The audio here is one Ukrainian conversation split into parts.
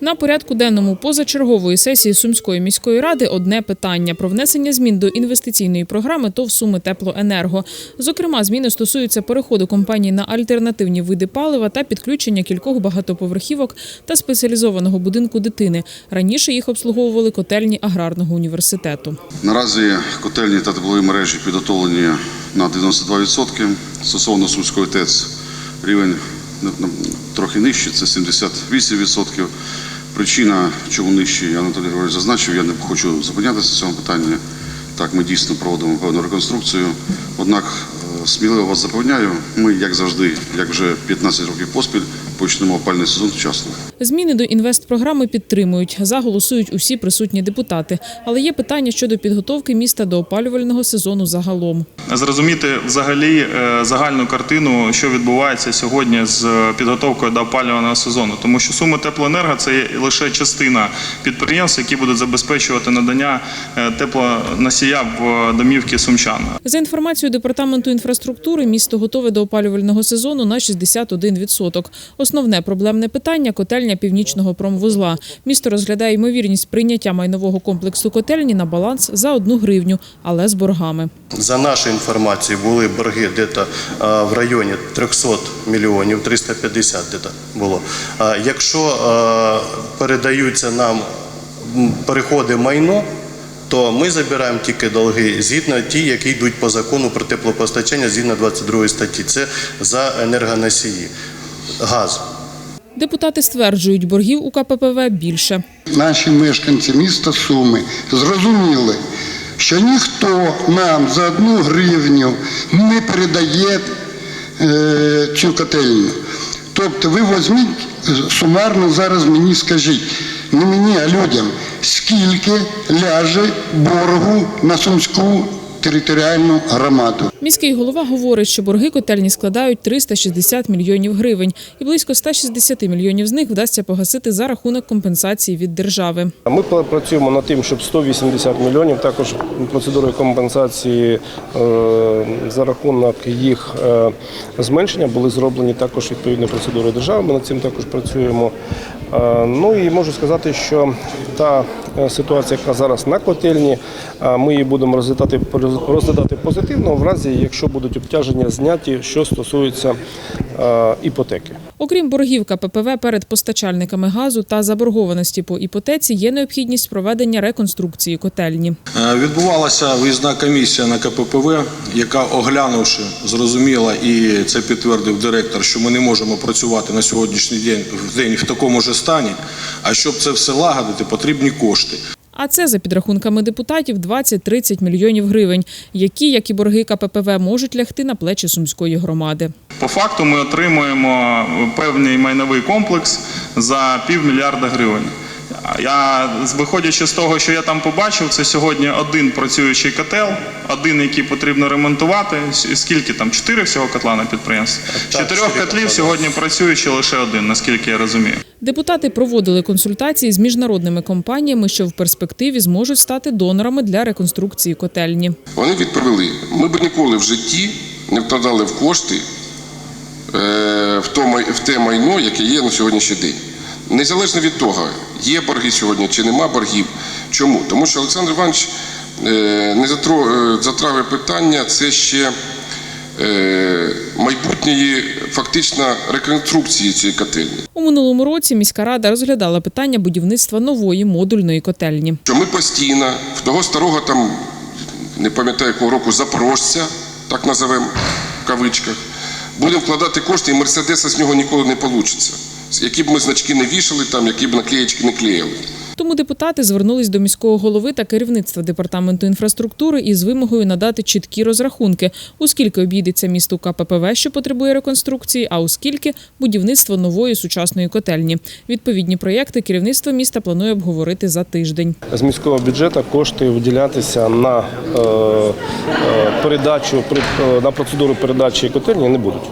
На порядку денному позачергової сесії Сумської міської ради одне питання про внесення змін до інвестиційної програми ТОВ Суми Теплоенерго. Зокрема, зміни стосуються переходу компанії на альтернативні види палива та підключення кількох багатоповерхівок та спеціалізованого будинку дитини. Раніше їх обслуговували котельні аграрного університету. Наразі котельні та теплові мережі підготовлені на 92%. Стосовно Сумської ТЕЦ рівень трохи нижче, це 78%. Причина, чому нижчий, Анатолій Григорович зазначив, я не хочу зупинятися в цьому питанні. Так, ми дійсно проводимо певну реконструкцію. Однак е, сміливо вас запевняю, ми, як завжди, як вже 15 років поспіль, почнемо опальний сезон вчасно. Зміни до інвестпрограми підтримують. За голосують усі присутні депутати. Але є питання щодо підготовки міста до опалювального сезону загалом. зрозуміти взагалі е, загальну картину, що відбувається сьогодні з підготовкою до опалювального сезону, тому що суми теплоенерго це є лише частина підприємств, які будуть забезпечувати надання е, теплоносія в домівки сумчан. За інформацією департаменту інфраструктури, місто готове до опалювального сезону на 61%. Основне проблемне питання котельня північного промвузла. Місто розглядає ймовірність прийняття майнового комплексу котельні на баланс за одну гривню, але з боргами. За нашою інформацією, були борги десь в районі 300 мільйонів, 350 десь було. Якщо е, передаються нам переходи майно, то ми забираємо тільки долги згідно ті, які йдуть по закону про теплопостачання згідно 22 статті. Це за енергоносії. Газ. Депутати стверджують, боргів у КППВ більше. Наші мешканці міста Суми зрозуміли, що ніхто нам за одну гривню не передає е, цю котельню. Тобто ви візьміть е, сумарно зараз мені скажіть, не мені, а людям, скільки ляже боргу на Сумську територіальну громаду. Міський голова говорить, що борги котельні складають 360 мільйонів гривень, і близько 160 мільйонів з них вдасться погасити за рахунок компенсації від держави. Ми працюємо над тим, щоб 180 мільйонів також процедури компенсації е, за рахунок їх е, зменшення були зроблені також відповідні процедури держави. Ми над цим також працюємо. Е, Ну і можу сказати, що та ситуація, яка зараз на котельні, е, ми її будемо розглядати розглядати позитивно в разі, якщо будуть обтяження зняті, що стосується е, іпотеки. Окрім боргів КППВ перед постачальниками газу та заборгованості по іпотеці, є необхідність проведення реконструкції котельні. Е, Відбувалася виїзна комісія на КППВ, яка оглянувши, зрозуміла, і це підтвердив директор, що ми не можемо працювати на сьогоднішній день в день в такому ж стані. А щоб це все лагодити, потрібні кошти. А це за підрахунками депутатів 20-30 мільйонів гривень, які, як і борги КППВ, можуть лягти на плечі сумської громади. По факту ми отримуємо певний майновий комплекс за півмільярда гривень. Я, виходячи з того, що я там побачив, це сьогодні один працюючий котел, один, який потрібно ремонтувати. Скільки там? Чотири всього котла на підприємстві? Чотирьох котлів сьогодні працюючи лише один, наскільки я розумію. Депутати проводили консультації з міжнародними компаніями, що в перспективі зможуть стати донорами для реконструкції котельні. Вони відповіли: ми б ніколи в житті не вкладали в кошти е, в, те майно, яке є на сьогоднішній день. Незалежно від того, є борги сьогодні чи нема боргів. Чому? Тому що Олександр Іванович е, не е, питання, це ще е, майбутньої фактично реконструкції цієї котельні. У минулому році міська рада розглядала питання будівництва нової модульної котельні. що ми постійно в того старого там, не пам'ятаю якого року, запорожця, так називемо в кавичках, будемо вкладати кошти, і Мерседеса з нього ніколи не вийде. Які б ми значки не вішали, там, які б наклеєчки не клеїли. Тому депутати звернулись до міського голови та керівництва департаменту інфраструктури із вимогою надати чіткі розрахунки, у скільки обійдеться місту КППВ, що потребує реконструкції, а у скільки будівництво нової сучасної котельні. Відповідні проєкти керівництво міста планує обговорити за тиждень. З міського бюджету кошти виділятися на е, е, передачу при- е, на процедуру передачі котельні не будуть.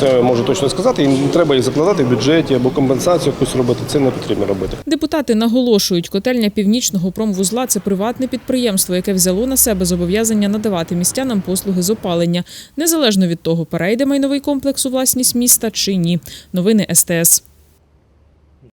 Це можу точно сказати. І не треба їх закладати в бюджеті або компенсацію якусь робити. Це не потрібно робити. Депутати наголошують, котельня північного промвузла це приватне підприємство, яке взяло на себе зобов'язання надавати містянам послуги з опалення, незалежно від того, перейде майновий комплекс у власність міста чи ні. Новини СТС.